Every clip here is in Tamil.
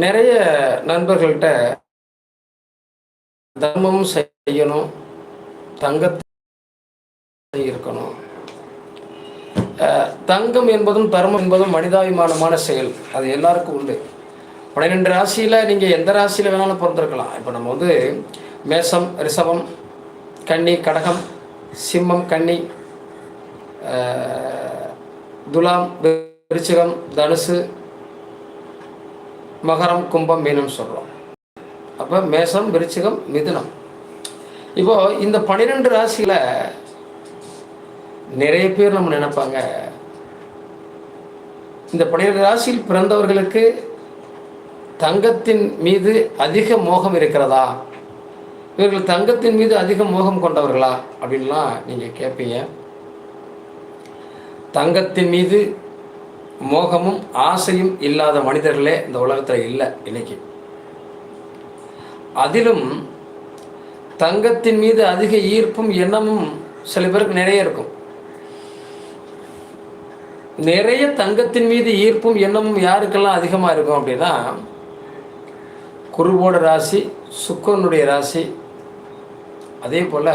நிறைய நண்பர்கள்ட்ட தர்மம் செய்யணும் தங்கத்தை இருக்கணும். தங்கம் என்பதும் தர்மம் என்பதும் மனிதாபிமானமான செயல். அது எல்லாருக்கும் உண்டு. பன்னிரெண்டு ராசியில் நீங்கள் எந்த ராசியில் வேணாலும் பிறந்திருக்கலாம். இப்போ நம்ம வந்து மேசம் ரிஷபம் கன்னி கடகம் சிம்மம் கன்னி துலாம் விருச்சிகம் தனுசு மகரம் கும்பம் மீனம் சொல்கிறோம் அப்போ மேசம் விருச்சிகம் மிதுனம். இப்போ இந்த பன்னிரெண்டு ராசியில் நிறைய பேர் நம்ம நினைப்பாங்க. இந்த பன்னிரெண்டு ராசியில் பிறந்தவர்களுக்கு தங்கத்தின் மீது அதிக மோகம் இருக்கிறதா? இவர்கள் தங்கத்தின் மீது அதிக மோகம் கொண்டவர்களா? அப்படின்லாம் நீங்கள் கேட்பீங்க தங்கத்தின் மீது மோகமும் ஆசையும் இல்லாத மனிதர்களே இந்த உலகத்தில் இல்லை இன்னைக்கு. அதிலும் தங்கத்தின் மீது அதிக ஈர்ப்பும் எண்ணமும் சில பேருக்கு நிறைய இருக்கும். நிறைய தங்கத்தின் மீது ஈர்ப்பும் எண்ணமும் யாருக்கெல்லாம் அதிகமாக இருக்கும் அப்படின்னா குருவோட ராசி சுக்கரனுடைய ராசி அதே போல்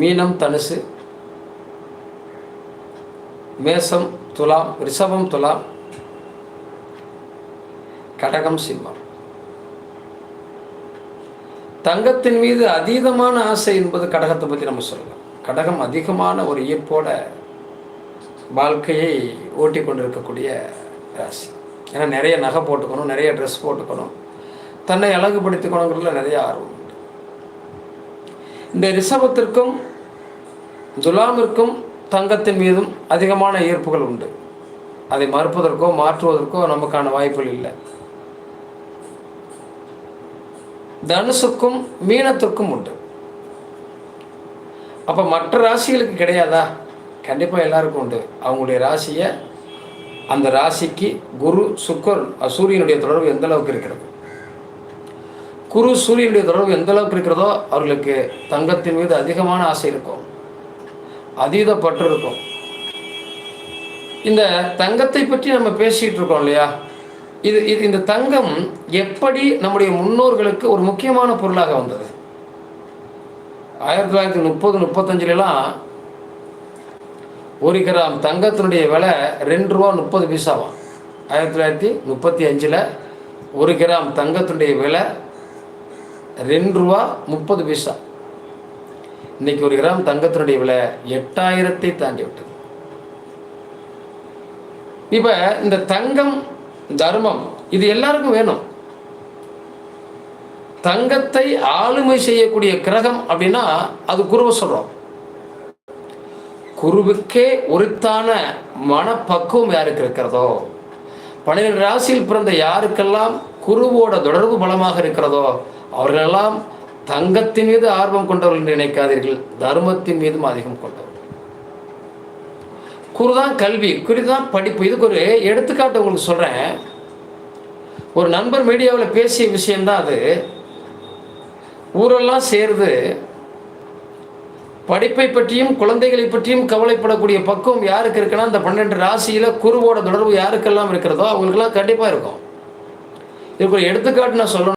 மீனம் தனுசு மேசம் துலாம் ரிஷபம் துலாம் கடகம் சிம்மம். தங்கத்தின் மீது அதீதமான ஆசை என்பது கடகத்தை பற்றி நம்ம சொல்லலாம். கடகம் அதிகமான ஒரு ஈர்ப்போட வாழ்க்கையை ஓட்டி கொண்டிருக்கக்கூடிய ராசி. ஏன்னா நிறைய நகை போட்டுக்கணும் நிறைய ட்ரெஸ் போட்டுக்கணும். தன்னை அழகுபடுத்திக்கணுங்கிறதுல நிறைய ஆர்வம் உண்டு. இந்த ரிஷபத்திற்கும் துலாமிற்கும் தங்கத்தின் மீதும் அதிகமான ஈர்ப்புகள் உண்டு. அதை மறுப்பதற்கோ மாற்றுவதற்கோ நமக்கான வாய்ப்புகள் இல்லை. தனுசுக்கும் மீனத்துக்கும் உண்டு. அப்போ மற்ற ராசிகளுக்கு கிடையாதா? கண்டிப்பாக எல்லாருக்கும் உண்டு. அவங்களுடைய ராசியை அந்த ராசிக்கு குரு சுக்கர் சூரியனுடைய தொடர்பு எந்த அளவுக்கு இருக்கிறது? குரு சூரியனுடைய தொடர்பு எந்த அளவுக்கு இருக்கிறதோ அவர்களுக்கு தங்கத்தின் மீது அதிகமான ஆசை இருக்கும். அதீத பற்று இருக்கும் இந்த தங்கத்தை பற்றி நம்ம பேசிகிட்டு இருக்கோம் இல்லையா? இது இது இந்த தங்கம் எப்படி நம்முடைய முன்னோர்களுக்கு ஒரு முக்கியமான பொருளாக வந்தது? ஆயிரத்தி தொள்ளாயிரத்தி முப்பது முப்பத்தஞ்சுலாம் ஒரு கிராம் தங்கத்தினுடைய விலை ரெண்டு ரூபா முப்பது பைசாவாம். ஆயிரத்தி தொள்ளாயிரத்தி முப்பத்தி அஞ்சில் ஒரு கிராம் தங்கத்தினுடைய விலை ரெண்டு ரூபா முப்பது பைசா. இன்னைக்கு ஒரு கிராம் தங்கத்தினுடைய விலை எட்டாயிரத்தை தாண்டி விட்டது. இப்போ இந்த தங்கம் தர்மம் இது எல்லாருக்கும் வேணும். தங்கத்தை ஆளுமை செய்யக்கூடிய கிரகம் அப்படின்னா அது குருவை சொல்றோம். குருவுக்கே ஒருத்தான மனப்பக்குவம் யாருக்கு இருக்கிறதோ பன்னிரெண்டு ராசியில் பிறந்த யாருக்கெல்லாம் குருவோட தொடர்பு பலமாக இருக்கிறதோ அவர்களெல்லாம் தங்கத்தின் மீது ஆர்வம் கொண்டவர்கள் என்று நினைக்காதீர்கள். தர்மத்தின் மீதும் அதிகம் கொண்டவர்கள். குருதான் கல்வி. குறிதான் படிப்பு. இதுக்கு ஒரு எடுத்துக்காட்டு உங்களுக்கு சொல்கிறேன் ஒரு நண்பர் மீடியாவில் பேசிய விஷயம்தான் அது. ஊரெல்லாம் சேர்ந்து படிப்பை பற்றியும் குழந்தைகளை பற்றியும் கவலைப்படக்கூடிய பக்குவம் யாருக்கு இருக்குன்னா இந்த பன்னெண்டு ராசியில் குருவோட தொடர்பு யாருக்கெல்லாம் இருக்கிறதோ அவங்களுக்கெல்லாம் கண்டிப்பாக இருக்கும். இதுக்கு ஒரு எடுத்துக்காட்டு நான் சொல்லணும்